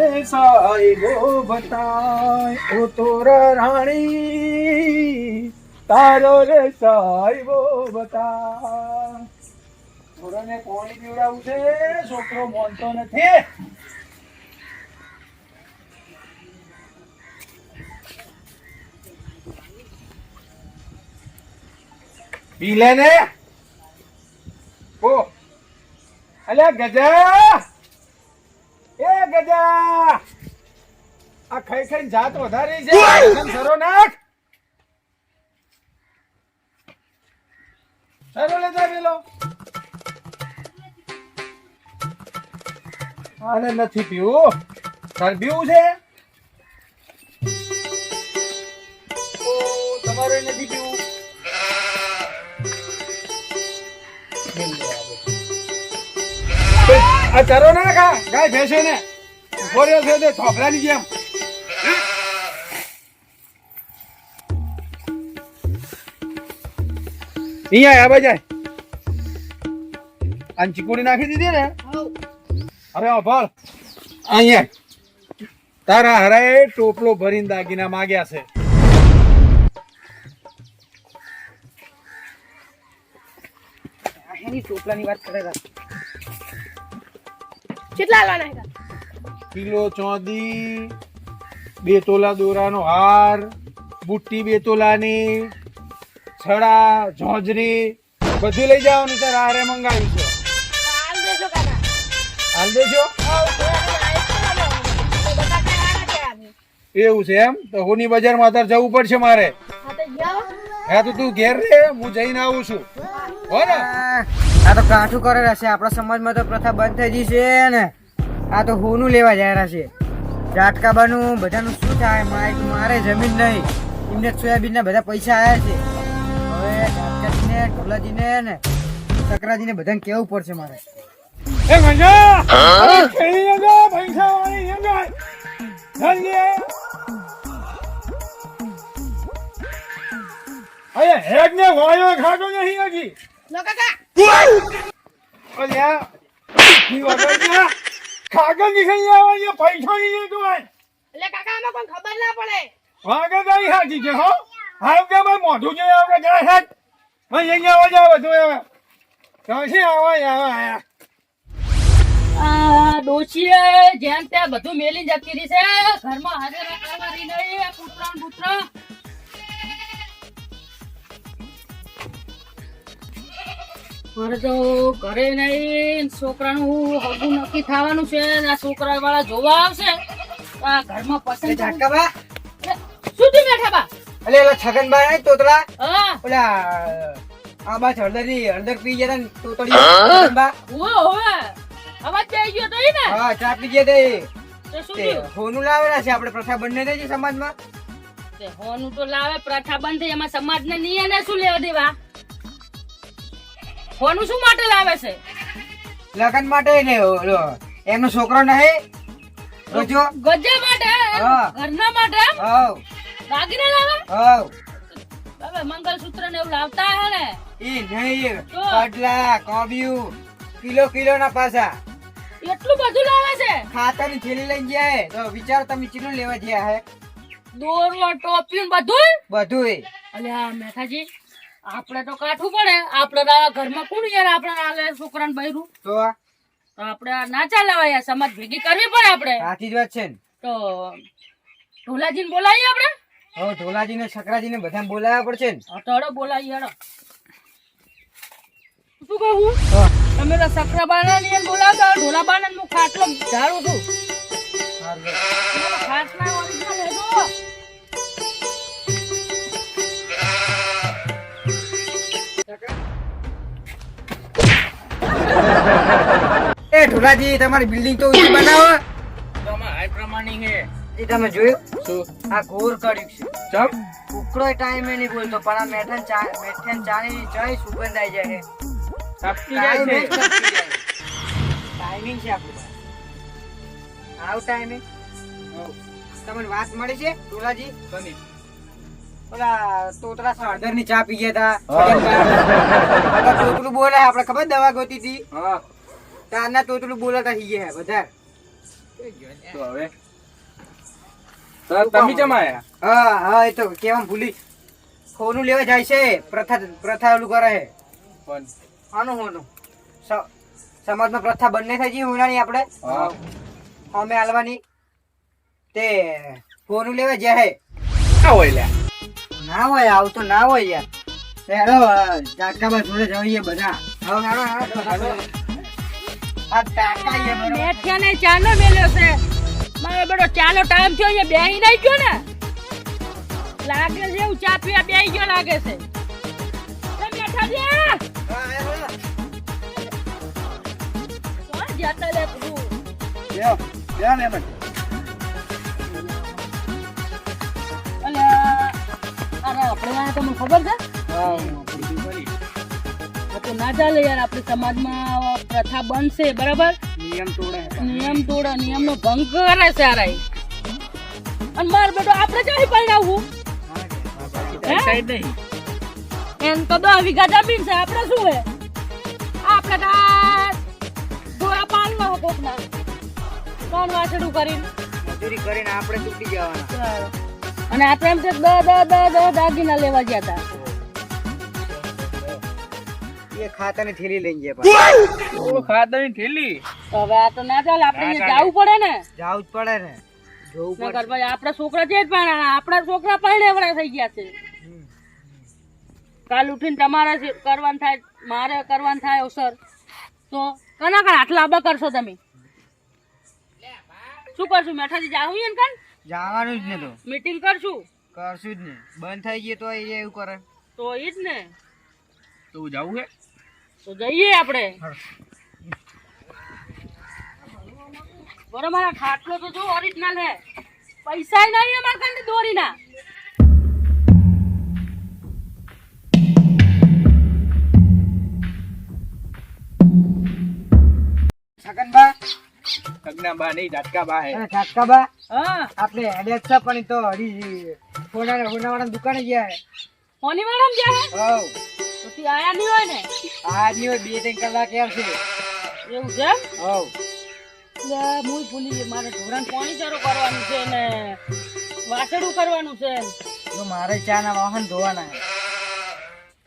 રે બતાય ઓ તોરા રાણી, તારો રે સાહેબો બતા છોરાને પાણી પીવડાવું છે, છોકરો મોનતો નથી. પી ને? ઓ. અલ્યા ગજા! એ ગજા! આ ખાઈ ખાઈને જાત વધારી છે. સરો નાખ. સરો લેતા પેલો. આને નથી પીવું. તાર પીવું છે? આ ચરો ને કા ગાય ભેંસે ને. ઊભો છે તે થોભલાની જેમ. અહીંયા આ જાય. આને ચીકુડી નાખી દીધી ને? હવે અભળ અહીંયા. તારા હરાએ ટોપલો ભરીને દાગીના માગ્યા છે. ટોપલાની વાત કરે. કેટલા લાવવાના કિલો ચોદી બે તોલા દોરાનો હાર બુટ્ટી બે તોલાની છડા જોજરી બધું લઈ જવાનું સર તારે હારે મંગાવ્યું છે. હાલ દેજો એવું છે એમ? તો હોની બજારમાં અત્યારે જવું પડશે મારે. હા તો તું ઘેર રે હું જઈને આવું છું. હો ને? આ તો કાઠું કરે છે. આપણા સમાજમાં તો પ્રથા બંધ થઈ ગઈ છે ને. આ તો હોનું લેવા જાય છે. જાટકાબાનું બધાનું શું થાય? મારે જમીન નહીં. એમને સોયાબીન ના બધા પૈસા આવ્યા છે. હવે જાટકાજીને ઢોલાજીને ને સકરાજીને બધાને કેવું પડશે મારે? એ અરે પૈસા વાળી. અરે હેડ ને વાયો ખાતો નહીં હજી. કાકા. અલ્યા. ખાગર નીકળી આવે પૈસા નહીં તો આય એટલે કાકા આમાં કોઈ ખબર ના પડે. વાગે ગઈ હાજી છે હો? હાવ કે ભાઈ મોઢું જે આવે જાય હેડ. ભાઈ અહીંયા આવો જાવ બધું હવે. ક્યાંથી આવો આવો આયા આ ડોશીએ જેમ ત્યાં બધું મેલી જતી રહી છે ઘરમાં હાજર કરવા રહી નહીં પુત્ર પુત્ર મારે તો ઘરે નહીં છોકરાનું હગું નક્કી થવાનું છે ને આ છોકરા વાળા જોવા આવશે આ ઘરમાં પસંદ ઝાટકા બા શું થયું બેઠા બા અલે ઓલા છગનબા નહીં તોતલા હા. ઓલા આ બા હળદર હળદર પી ગયા ને તોતડી. બા ઓ હોવે અવાજ થઈ ગયો તો ઈ ને. હા ચા પી ગયા તે. શું તે થયું? હોનું લાવેલા છે આપણે પ્રથા બંને થઈ છે સમાજમાં. તે હોનું તો લાવે પ્રથા બંધ થઈ એમાં સમાજને નહીં એને શું લેવા દેવા? હોનું શું માટે લાવે છે? લગન માટે ને એમનો છોકરો નહીં? રોજો ગજ્જા માટે? ઘરના માટે? હવ. દાગીના લાવે? હવ. હવે મંગલસૂત્ર ને એવું લાવતા હે ને? એ નહીં? કડલા કોબિયું કિલો કિલો ના પાછા એટલું બધું લાવે છે? ખાતરની થેલી લઈ ગયા તો વિચાર તમે ચીલું લેવા ગયા હે? દોરવા ટોપિયું ને બધું બધું અલ્યા મેઠાજી આપણે તો કાઠું પડે. આપણે તો ઘરમાં કોણ યાર આપણે આલે છોકરાને બૈરું? તો તો આપણે ના ચાલવા યાર સમાજ ભેગી કરવી પડે આપણે. સાચી જ વાત છે ને. તો ઢોલાજીને બોલાવીએ આપણે? હવે ઢોલાજી ને શકરાજી ને બધા બોલાવવા પડશે ને. હટોડો બોલાવીએ હેડો શું કહું તમે તો સકરા બાના ને બોલાવતા ઢોલા બાના હું ખાટલો ઝાડું છું ખાટલા ઓરિજિનલ લેજો. એ ઢોલાજી તમારી બિલ્ડિંગ તો ઊંચી બનાવો. હાઈ પ્રમાણે હે એ તમે જોયું? શું આ ઘોર કર્યું છે. ચમ? કુકડો ટાઈમે નહીં બોલતો પણ આ મેઠન ચા મેઠન ચાની જય સુગંધ આવી જાય છે. ટપકી જાય. છે ટાઈમિંગ છે આપણું આવ. ટાઈમે તમને વાત મળી છે? ઢોલાજી? બની. ની ચા પી ગયા. હતા બોલે આપણે ખબર દવા ગોતી હતી હા. તારના તોતરું બોલાતા થઈ ગયા બધા. તો હવે? તમે કેમ હા હા એ તો કેવા ભૂલી. હોનું લેવા જાય છે. પ્રથા પ્રથા ઓલું કરે છે. પણ આનું હોનું. સ- સમાજમાં પ્રથા બંને થઈ ગઈ હોનાની આપણે. હા. અમે હાલવાની તે ફોનું લેવા જાય આ હોય લ્યા? ના હોય આવું તો ના હોય યાર. હેડો ઝાટકામાં જોડે જઈએ બધા. હવે હેડો, હેડો, હેડો. આ ચાનો મેલ્યો છે. મારો બેટો ચાનો ટાઈમ થયો અહીંયા બેહી નહીં ગયો ને. લાગે છે એવું ચા પીવા બેહી ગયો લાગે છે. એ! હા, જતા લે તું? લ્યો ને અરે આપણે આ તમને ખબર છે? હા, તો ના ચાલે યાર આપણે સમાજમાં પ્રથા બનશે બરાબર? નિયમ તોડે નિયમ તોડે નિયમનો ભંગ કરે છે રાઈ. અને માર બેટો આપણે ક્યાંથી સાઈડ નહીં. એમ તો દસ વીઘા જમીન છે આપણે શું હે? આપણે ધોળા પાલમાં કોકના કોણ વાસડું કરીને. મજૂરી કરીને આપણે તૂટી જવાના. અને આ તો એમ છે દ દ દ દ દાગીના લેવા ગયા હતા એ ખાતાની થેલી લઈને ગયા. ઓ ખાતાની થેલી? હવે આ તો ના ચાલે આપણે જાવું પડે ને. જાવું જ પડે ને. જોવું પડે ભાઈ આપણા છોકરા છે જ પણ. આપણા છોકરા પરણેવડા થઈ ગયા છે. કાલ ઉઠીને તમારે કરવાનું થાય મારે કરવાનું થાય અવસર તો કના કણ આટલા આબા કરશો તમે? શું કરશું મેઠાથી જાવું ને કાન? જવાનું જ ને તો. મીટિંગ કરશું? કરશું જ ને. બંધ થઈ ગયે તો એ એવું કરે. તો એ જ ને. તો જવું હે? તો જઈએ આપણે. બરોબર આ ખાટલો તો જો ઓરિજિનલ હે. પૈસા નહીં અમારા કાંઈ દોરીના. છગનબા સગના બા નહીં ઝાટકા બા હે. અને ઝાટકાબા હા. આપણે હેડેક છે પણ તો હરી સોના સોનાવાળા દુકાને ગયા કોની વાળામાં ગયા હે? હવ. તો તી આયા નહીં હોય ને? આજની હોય બે ત્રણ કલાક આવશે એવું છે એમ? હવ. લે ભૂલી ગઈ મારે ઢોરાને પાણી ચારો કરવાનું છે ને વાસણું કરવાનું છે જો મારે ચા ના વાહન ધોવાના છે.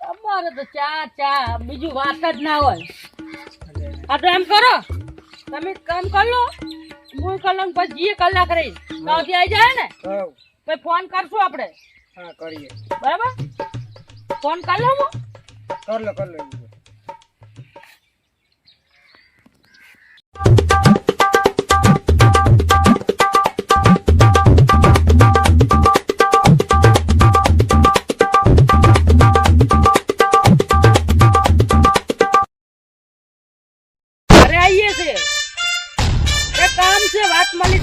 તમારે તો ચા ચા બીજું વાત જ ના હોય. આ તો એમ કરો. તમે કામ કર લો. હું કરી લઉં પછી જે કલાક રહીશ ત્યાંથી આવી જાય ને? પછી ફોન કરશું આપણે. હા કરીએ. બરાબર? ફોન કર લો હું? કર લો કર લો.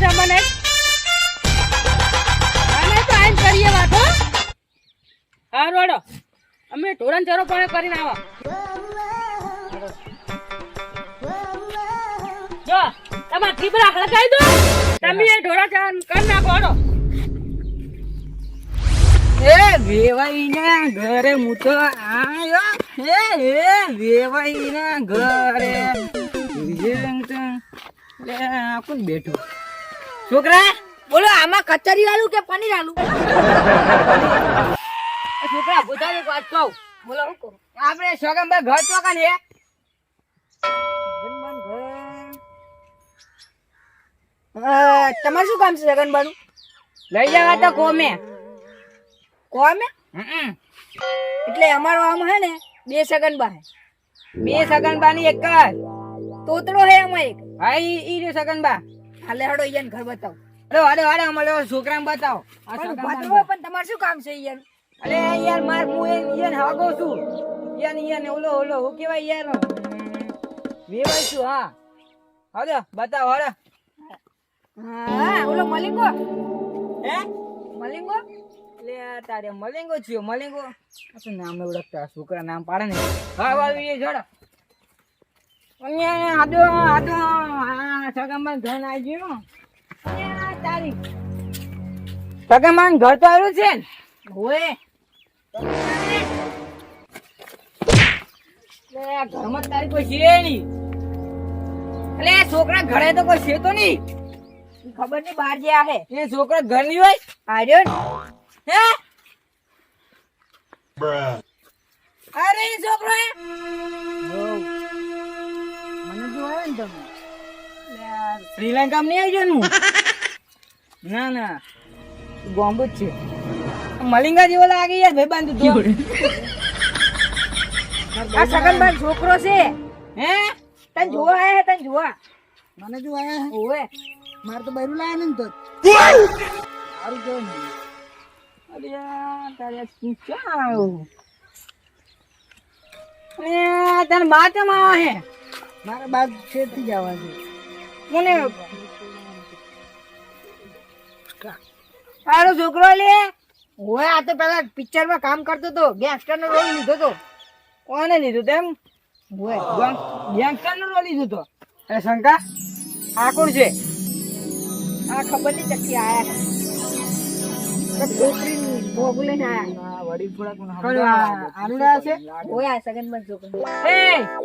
છે મને. તો અમે તમે એ ઢોરા એ વેવાઈના ઘરે હું તો આયો એ વેવાઈના ઘરે. લે બેઠું? છોકરા? બોલો આમાં કચરી આલુ કે પનીર આલુ છોકરા બધા એક વાત કહું. બોલો હું કહું? આપણે સોગમભાઈ ઘર તો કાન તમારે શું કામ છે જગનબાનું લઈ જવા તો કોમે. કોમે? હમ. એટલે અમારો આમ હે ને બે સગનબા હે. બે સગનબાની એક જ. તોતડો હે આમાં એક. હા ઈ ઈ સગન સગનબા. હાલે હડો ઈયાન ઘર બતાવો. અરે અરે અરે અમારે છોકરાને બતાવો. પણ બતાવો પણ તમારે શું કામ છે યાર અરે યાર માર હું એ ઈયન હાગો છું. ઈયન ઈયન ઓલો ઓલો હું કેવાય યાર? વેવાય છું હા. હાલો બતાવો હાલો હા ઓલો મલિંગો? હે? મલિંગો? લે તારે મલિંગો થયો મલિંગો. શું નામ ઓળખતા છોકરા નામ પાડે ને. હા વાવી એ જોડો અહીંયા આદો આદો આ સગમન ઘર આવી ગયું અહીંયા તારી સગમન ઘર તો આવ્યું છે ને? આ ઘરમાં તારી કોઈ છે નહીં. એટલે છોકરા ઘરે તો કોઈ છે તો નહીં. ખબર નહીં બહાર જ્યાં હે. એ ઘર ઘરની હોય? આર્યો ને. હે? અરે છોકરો જોયો શ્રીલંકા નહીં આવી જવાનું? ના ના. બોમ્બ જ છે. મલિંગા જેવો લાગે યાર ભાઈ બાંધુ આ સગનભાઈ છોકરો છે. હે? તને જોવા આયા હે તને જોવા. મને જો આયા ઓવે. મારે તો બૈરું લાયા ને તો. સારું કેવું ને અરે તારે શું આવ્યો અરે બા કેમ આવા હે? મારા બા છેડથી જવા છે. મને તારો છોકરો લે. ઓવે આ તો પેલા પિક્ચરમાં કામ કરતો હતો ગેંગસ્ટર નો રોલ લીધો હતો કોને લીધો તેમ ઓવે યંગસ્ટર નો રોલ લીધો હતો અરે શંકા આ કોણ છે? આ ખબર નહીં ચક્કી આયા હે છોકરી ભોગ લઈને આયા વડીલ થોડા આનું છે. ઓવે આ સગનભાઈ છોકરો. એ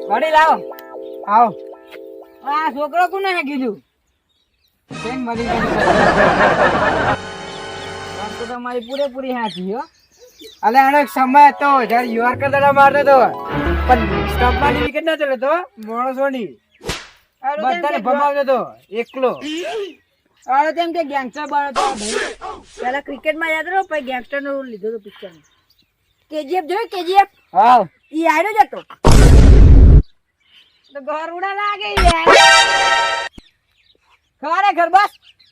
વડીલ આવો. આવો. આ છોકરો કોને હે કીધું? કેમ મરી ગઈ તો તમારી પૂરેપૂરી હાચી હો. અલે આનો સમય હતો જ્યારે યુઆર કરતા મારતો હતો પણ સ્ટમ્પમાંની વિકેટ ના ચડતો માણસોની. બધાને ભમાવતો હતો એકલો. અરે તેમ કે ગેંગસ્ટર બનો તો પેલા ક્રિકેટમાં યાદ રહો પછી ગેંગસ્ટર નો રોલ લીધો હતો પિક્ચરમાં કેજીએફ જોયું? કેજીએફ? હા. ઈ આર્યો જ હતો. તો ગરુડા લાગે ખરે ઘર બસ?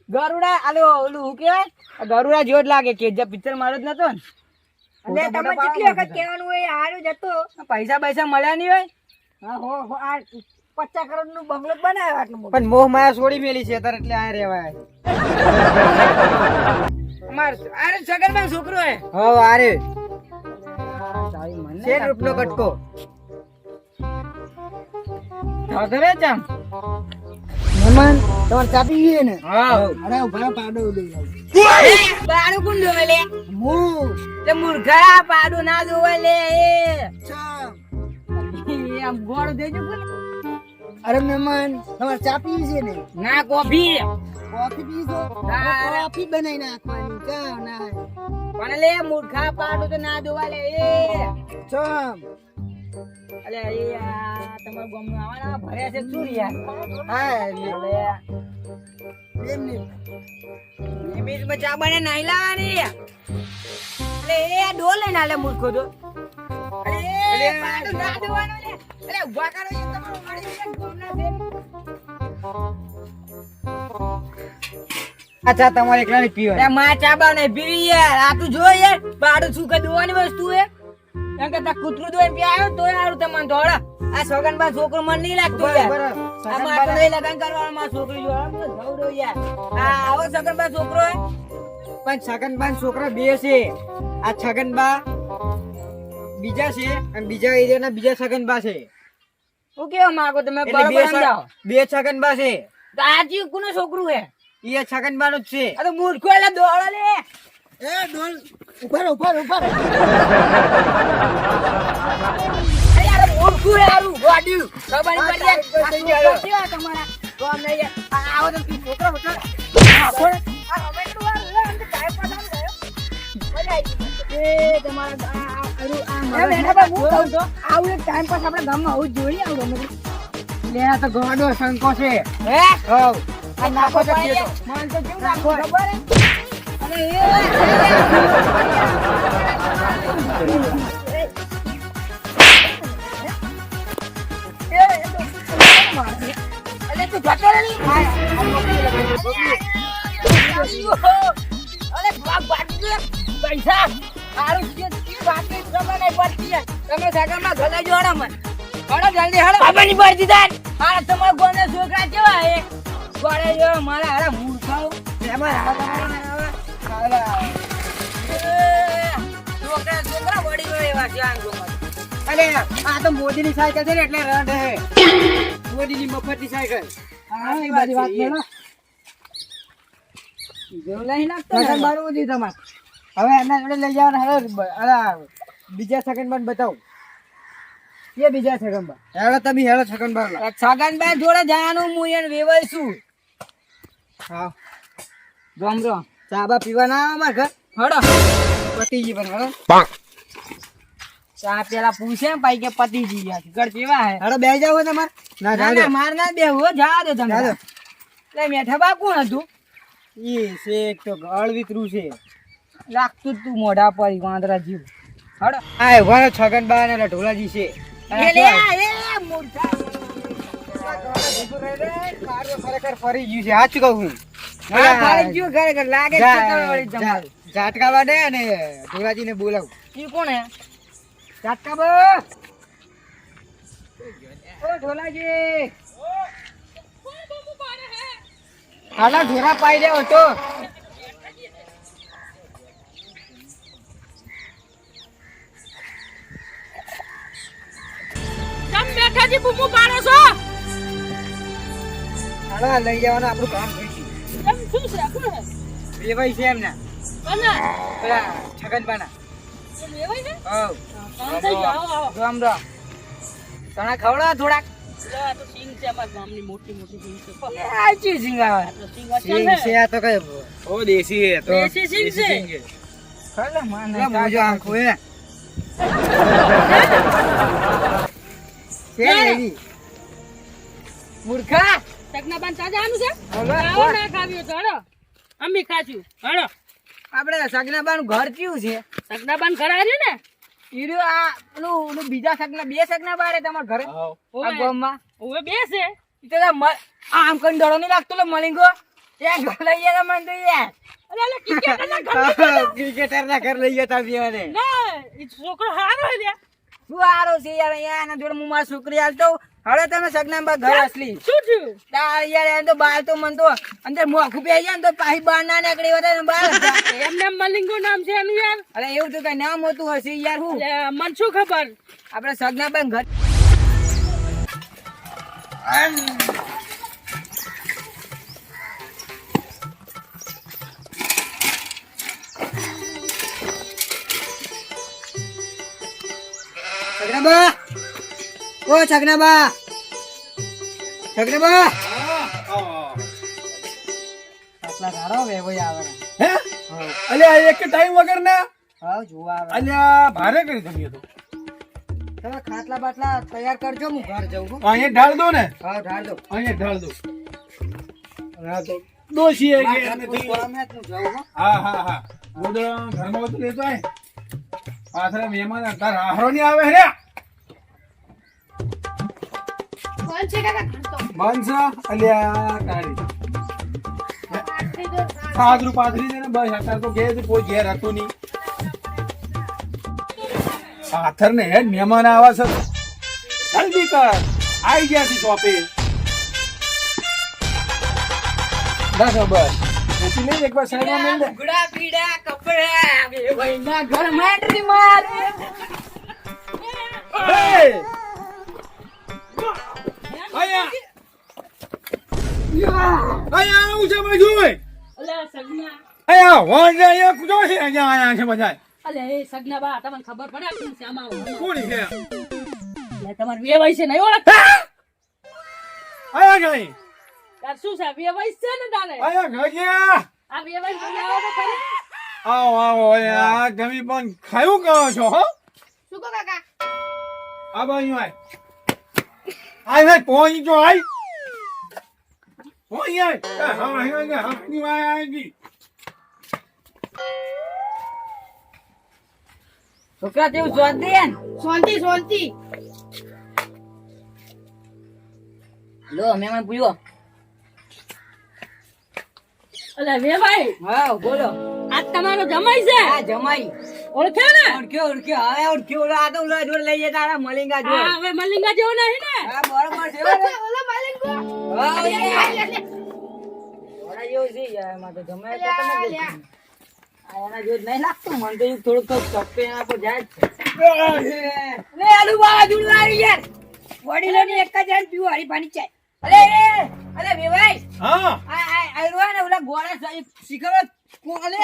ગરુડા આલો ઓલું હું કહેવાય? ગરુડા જેવો જ લાગે કે જે પિક્ચર મારો જ નતો ને. તમે કેટલી વખત કહેવાનું હોય હારું જ હતો. પૈસા પૈસા મળ્યા નહીં હોય? હા હો હો આ પચાસ કરોડનું બંગલો જ બનાવ્યો આટલું પણ મોહ માયા છોડી મેલી છે તાર એટલે આ રેવાય અમાર આરે સગનમાં છોકરો હે. હો આરે છે રૂપનો કટકો. ધરે ચમ મહેમાન તમાર ચાપી ગઈ ને? હા. અરે ઊભા પાડો દે પાડું કોણ જોવે લે? મુ તે મુર્ગા પાડો ના જોવે લે આમ ગોળ દેજો કોને અરે મહેમાન તમાર ચા પીવી છે ને? ના કોફી. કોફી પીશો ના. કોફી બનાવી નાખવાની. ચા ના પણ લે મુર્ગા પાડો તો ના દોવા લે એ. ચમ. અલે આ તમારા ગામનું આવાના ભર્યા છે શું યાર? હા મિનિટ એમિસમાં ચા બને નાઈ લાવાની. અલે એ ડોલ લઈને આલે મૂર્ખો તો. અલે પાડું ના જોવાનું લે અલે ઊભા કરો એ તમારું મળી જાય ગામના છે. અચ્છા તમારે એકલાની પીવા માં ચાબા ને પીવી યાર. આ તું જો યાર પાડું શું કે દોવાની વસ્તુ હે? એમ કે તા કૂતરું દોઈને પી આવ્યો તોય હારું તમને ધોળા આ સોગન બા છોકરો મને નહીં લાગતું યાર. આ માટલું નહીં લગન કરવાનું માં છોકરી જો આમ તો યાર. આ આવો સગન બા છોકરો પણ છગન બા છોકરા બે છે. આ છગન બા બીજા છે અને બીજા એરિયાના બીજા છગન બા છે. હું કેવા માંગો તમે? બરાબર સમજાવો. બે છગન બા છે. તો આ જીવ કોનું છોકરું હે? એ છગન બા નું જ છે. આ તો મૂર્ખો એટલે દોડો લે. એ ડોલ ઉપર ઉપર ઊભા હારું ખબર પડી છોકરા તમારા? આવો તો છોકરો છોકરો. મજા આવી તો. તો ગોડો શંકો છે. હે? હવ. આ નાખો તો કે તો મન તો કેવું નાખો ખબર પૈસા. તમે ગલા જોડા મને હળો જલ્દી હળો નહીં પડતી તાર. આ તમારા ગોને છોકરા કેવા હે? ગોળે જો મારા હારા મૂર્ખાઓ. એમાં હારા છોકરા છોકરા વડી ગયો એવા છે અરે આ તો મોદીની સાયકલ છે ને એટલે રંડ હે. મોદીની મફતની સાયકલ. હા, એ બધી વાત કરો. હવે એના જોડે લઈ જવાના. બીજા સેકન્ડમાં બતાવું. એ બીજા સેકન્ડમાં. હેડો તમે હેડો છગન ભાઈ જોડે જવાનું હું એને વેવાય છું. હા. રામ રામ ચા બા પીવાના અમાર ઘર? હડો પતિજી પણ હડો ચા પેલા પૂછે ભાઈ કે પતિજી ગયા ઘર કેવા હે? હડો બે જાવ તમાર. ના ના માર ના બે હો જા દો તમે. એટલે મેઠા બા કોણ હતું? ઈ છે એક તો ગળ વિતરું છે. લાગતું તું મોઢા પર વાંદરા જીવ. હડ આ ઊભા છગન બા ને ઢોલાજી છે. એ લે એ મૂર્ખા ખરેખર ફરી ગયું છે. સાચું કહું હું. લાગે. ઝાટકા વાડે અને ઢોલાજી ને બોલાવું કોણ હે? બો ઓ ઢોલાજી. હાલા ઢોરા પાઈ દેવો તો. બેઠાજી બૂમો પાડો છો? હાલા લઈ જવાનું આપણું કામ થઈ ગયું. એમ શું છે એમ ને છે એમના. કોને રામ રામ તને ખવડાવ થોડાક? મૂર્ખા સગનાબાન તાજા આનું છે અમી ખાશું હળો આપણે સગનાબાનું ઘર કયું છે? સગનાબાન ઘર આવ્યું ને? ઈરું આ પેલું પેલું બીજા સગના બે સગના બારે તમારા ઘરે? આ ગામમાં? ઓવે બે છે. ઈ તો આમ કઈ ડરો નહીં લાગતો લે મલિંગો. એ ઘર લઈ ગયા મને તો યાર. અલે અલે ક્રિકેટરના ઘર ક્રિકેટર ના ઘર લઈ ગયા તા ને ના ઈ છોકરો હારો હે લ્યા. શું હારો છે યાર અહીંયા એના જોડે હું મારી છોકરી હાલતો હવે તમે સગનાબા ઘર અસલી. શું થયું? તા યાર એમ તો બાર તો મન તો અંદર મોખું પે જાય ને તો પાહી બાર ના નીકળી વધારે ને જાય. એમને મલિંગો નામ છે એનું યાર. અરે એવું તો કઈ નામ હોતું હશે યાર હું? મન શું ખબર? આપણે સગનાબા ઘર સગનાબા ઓ સગનાબા સગનાબા આટલા ગાળો વેવાઈ આવે. હે? અલ્યા એક ટાઈમ વગર ને? હા જોવા આવે. અલ્યા ભારે કરી દઈએ તો તમે ખાટલા બાટલા તૈયાર કરજો હું ઘર જઉં અહીંયા ઢાળ દો ને. હા ઢાળ દો. અહીંયા ઢાળ દો. હા તો દોશી હે કે અમે. તો હું. હા હા હા. ગોદડો ઘરમાં બધું લેતો આય પાછળ મહેમાન તાર આહરો નહીં આવે રે કોણ છે કાકા અલ્યા દૂર ના. સાદરું પાથરી દે ને બસ અત્યારે તો ઘેર કોઈ ઘેર હતું નહીં. પાથર ને હેડ મહેમાન આવા છે. જલ્દી કર. આઈ ગયા છે શોપે. બસ બસ. મૂકી લઈ એક વાર સાઈડમાં મેલ દે. પીડા કપડા વેવાઈના ઘર માંડરી માર. હે! અહીંયા. અહીંયા આવું છે બધું અલે સગના. અહીંયા વોન છે અહીંયા કૂદો છે અહીંયા આયા છે બધા અલે એ સગના બા તમને ખબર પડે કોણ છે આમાં? આવો. કોણ છે? અલે તમારે વેવાઈ છે નહીં ઓળખ આયા ગઈ તાર શું છે વેવાઈ છે ને તારે? આયા ગયા આ વેવાઈ બોલી આવો તો ખરી. આવો આવો આ ગમી પણ ખાયું કહો છો હો? શું કહો કાકા? આ બાજુ આય. આય જો હા હા હા હા છોકરા તેવું જોત દે ને? શાંતિ શાંતિ. લો મહેમાન પૂછ્યો અલે હા બોલો. આ તમારો જમાઈ છે? આ જમાઈ. ઓળખે ને ઓળખ્યો ઓળખ્યો હવે ઓળખ્યો ઓલો આ તો ઓલા જોડે લઈ જતા હતા મલિંગા હા હવે મલિંગા જેવો નહીં ને હા બરોબર છે ઓલો મલિંગો હા. ઓલા જેવું છે યાર, તો જમાઈ તો તમે. આ એના જેવું નહીં લાગતું મને તો થોડુંક તો એના પર જાય છે. લે આલુ બાવા દૂર લાવી યાર વડીલોની એક જ હાલ પીવું હરી પાણી ચાય અલે અલે વેવાઈ હા આ આ ને ઓલા ગોળા શીખરો કોલે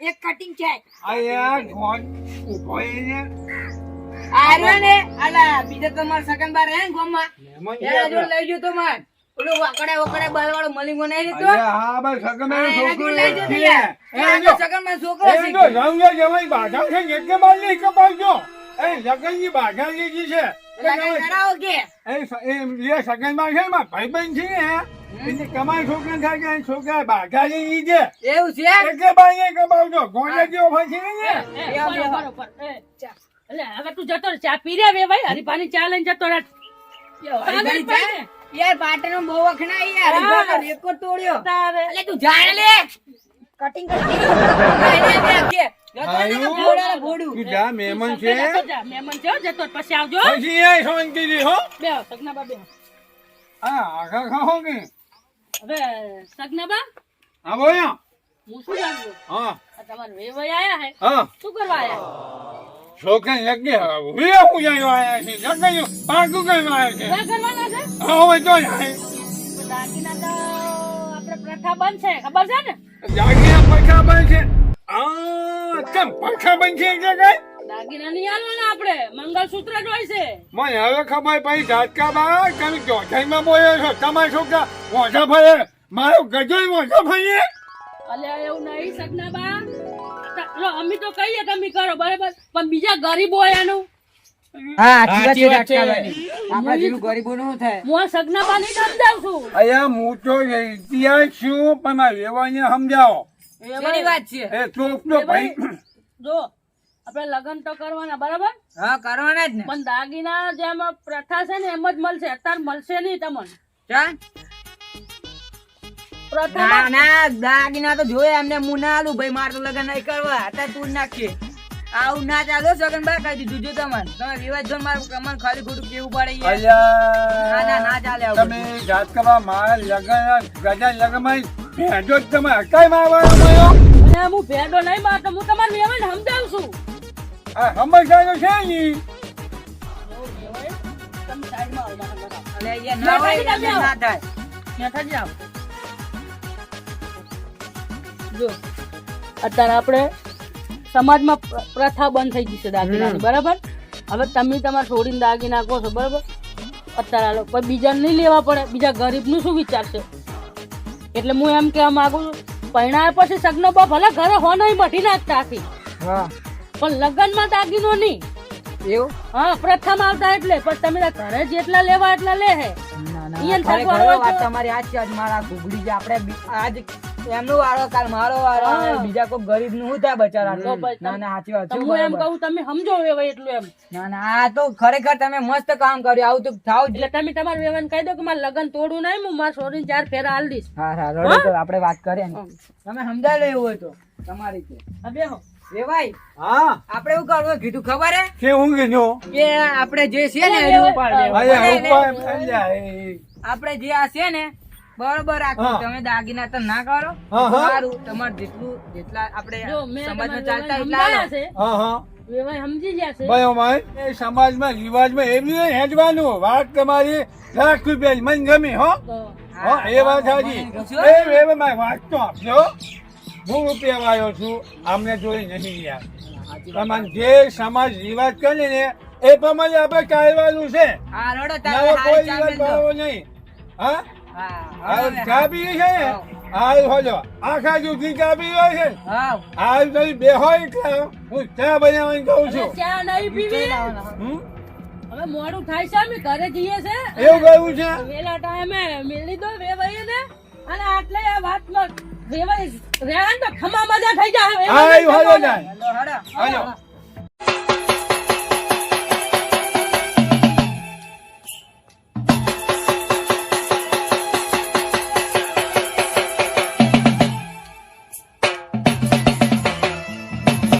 એક કટિંગ ચેક આયા ગોન ઊભો એને આયરો ને આલા બીજા તમાર સકન બાર હે ને ગોમાં મહેમાન એના જોડે લઈ જો તો માર ઓલો વાકડે વાકડે બાલવાળો મલિંગો નહીં? અલ્યા, હા બસ હા, છોકરો લઈ જો છે. યાર. એ જો, તો છોકરો છે. જો રંગે જમાઈ બાધા છે ને એટલે બાર નહીં કપાવજો. એ જગનની બાધા લીધી છે લગન કરાવો કે? એ એ જે સગનમાં છે માં ભાઈબંધ છે ને એને કમાઈ છોકરા થાય કે એવું છે? એટલે બાર નહીં કપાવજો જેવો ફસી ને એ, એ, બરોબર, બરોબર. એ, એટલે હવે તું જતો ચા પી રહ્યા ભાઈ. હરીફાની ચા લઈને જતો રહે. યાર પાટણનો બહુ વખણાય યાર. હા. હરીફાનો તોડ્યો. તારે. તું જાણ લે. કટિંગ કરી. એને બે કે. જતો રહે ને આયુ? ભોળાને ભોળું. તું જા મહેમાન છે. મહેમાન છે જતો પછી આવજો. પછી એ હો. બેહો, સગનાબા બેહો. હા આખા ખાઓ કે? હવે સગનાબા હા બોલ્યા હું શું જાણું? હા. તમારે વેવાઈ આયા હે? હા. શું કરવા આયા છોકરા લગે હવે હું જાય આયા છે? પાકું આવ્યા છે? કરવાના તો દાગીના તો આપણે પ્રથા બંધ છે ખબર છે ને? જાગીના પૈસા બંધ છે? આ કેમ પૈસા બંધ છે એટલે કઈ? દાગીના નહીં આલવાના આપણે. મંગળસૂત્ર જ હોય છે. મને હવે ખબર પડી ઝાટકા બા તમે ચોથાઈમાં બોલ્યો છો. તમારા છોકરા મોઢા ફરે મારો ગજોય મોઢા ફરીએ અલ્યા એવું નહીં સગનાબા લો અમે તો કહીએ તમે કરો બરાબર? પણ બીજા ગરીબો એનું સમજાવું જો આપણે લગ્ન તો કરવાના બરાબર? હા કરવાના જ ને. પણ દાગીના જેમ પ્રથા છે ને એમ જ મળશે. અત્યારે મળશે નહીં તમને. ચા? ના પ્રથા ના દાગીના તો જોયે એમને. હું ના આલું ભાઈ મારે તો લગન નહીં કરવા. અત્યારે તું નાખીએ આવું ના ચાલો સગન બા કહી દીધું જો તમને. તમે વિવાદ જો મારું કમન ખાલી ખોટું કેવું પડે ના ના ના ચાલે તમે જાત કરવા મારા લગન ગજા લગનમાં ભેંજો જ તમે હકાઈ મારવાનો અને હું ભેડો નહીં મારતો હું તમારે વ્યવહાર સમજાવું છું. આ સમજવાનો છે. જો અત્યારે આપણે સમાજમાં પ્રથા બંધ થઈ ગઈ છે દાગીનાની બરાબર? હવે તમે તમારે છોડીને દાગી નાખો છો બરાબર? અત્યારે કોઈ બીજાને નહીં લેવા પડે બીજા ગરીબનું શું વિચારશે એટલે હું એમ કહેવા માંગુ છું પહેણાયા પછી સગનો બાપ ભલે ઘરે હો નહીં મઠી નાખતા આખી. હા. પણ લગ્નમાં દાગીનો નહીં. એવું? હા પ્રથમ આવતા એટલે પણ તમે ઘરે જેટલા લેવા એટલા લે હે. તમારી આજ છે આજ મારા ઘૂઘડી છે આપણે આજ એમનો વારો કાલ મારો વારો બીજા કોઈ ગરીબનું હું થાય બચારા ના ના સાચી વાત હું એમ. કહું તમે સમજો હવે એટલું એમ. ના ના આ તો ખરેખર તમે મસ્ત કામ કર્યું આવું તો થાવ જ એટલે તમે તમારું વ્યવહાર કહી દો કે મારે લગ્ન તોડું નહીં હું મારા છોરીને ચાર ફેરા હાલ દઈશ. હા હા રડો તો આપણે વાત કરીએ તમે સમજાય લો એવું હોય તો તમારી રીતે. હા બેહો હા? આપણે એવું કરવું કીધું ખબર હે? કે હું કીધું? કે આપણે જે છે ને. આપણે જે આ છે ને બરોબર તમે દાગીના તો ના કરો. હા, હા. સારું તમારે જેટલું જેટલા આપણે સમાજમાં ચાલતા એટલા સમજાયા આલો. છે. હા હા. વ્યવહાર સમજી ગયા છે. ભાઈ અમારે એ સમાજમાં રિવાજમાં એવી રીતે હેડવાનું વાત તમારી લાખ રૂપિયા મને ગમી હો. હા એ વાત સાચી. વાત તો આપજો. હું રૂપિયા વાયો છું અમને જોઈ નહીં યાર તમારે જે સમાજ રિવાજ કરે ને એ પ્રમાણે આપણે ચાલવાનું છે. હા રડો નવો તારે કોઈ રિવાજ કરવો નહીં. હા? હા આ રડો ને. ચા પી છે હાલ હોજો. આખા દૂધની ચા હોય છે. હાલ તમે બે હોય એટલે હું ચા બનાવવાની કહું છું. ચા નહીં પીવી? હવે મોડું થાય છે અમે ઘરે જઈએ છે. એવું કહ્યું છે? વેલા ટાઈમે મેળવી દો વેવાઈ ને. અને આટલે આ વાતમાં વેવાઈ રહેવાનું તો ખમા મજા થઈ જાય આયો હાલો હલો, હલો. હાલો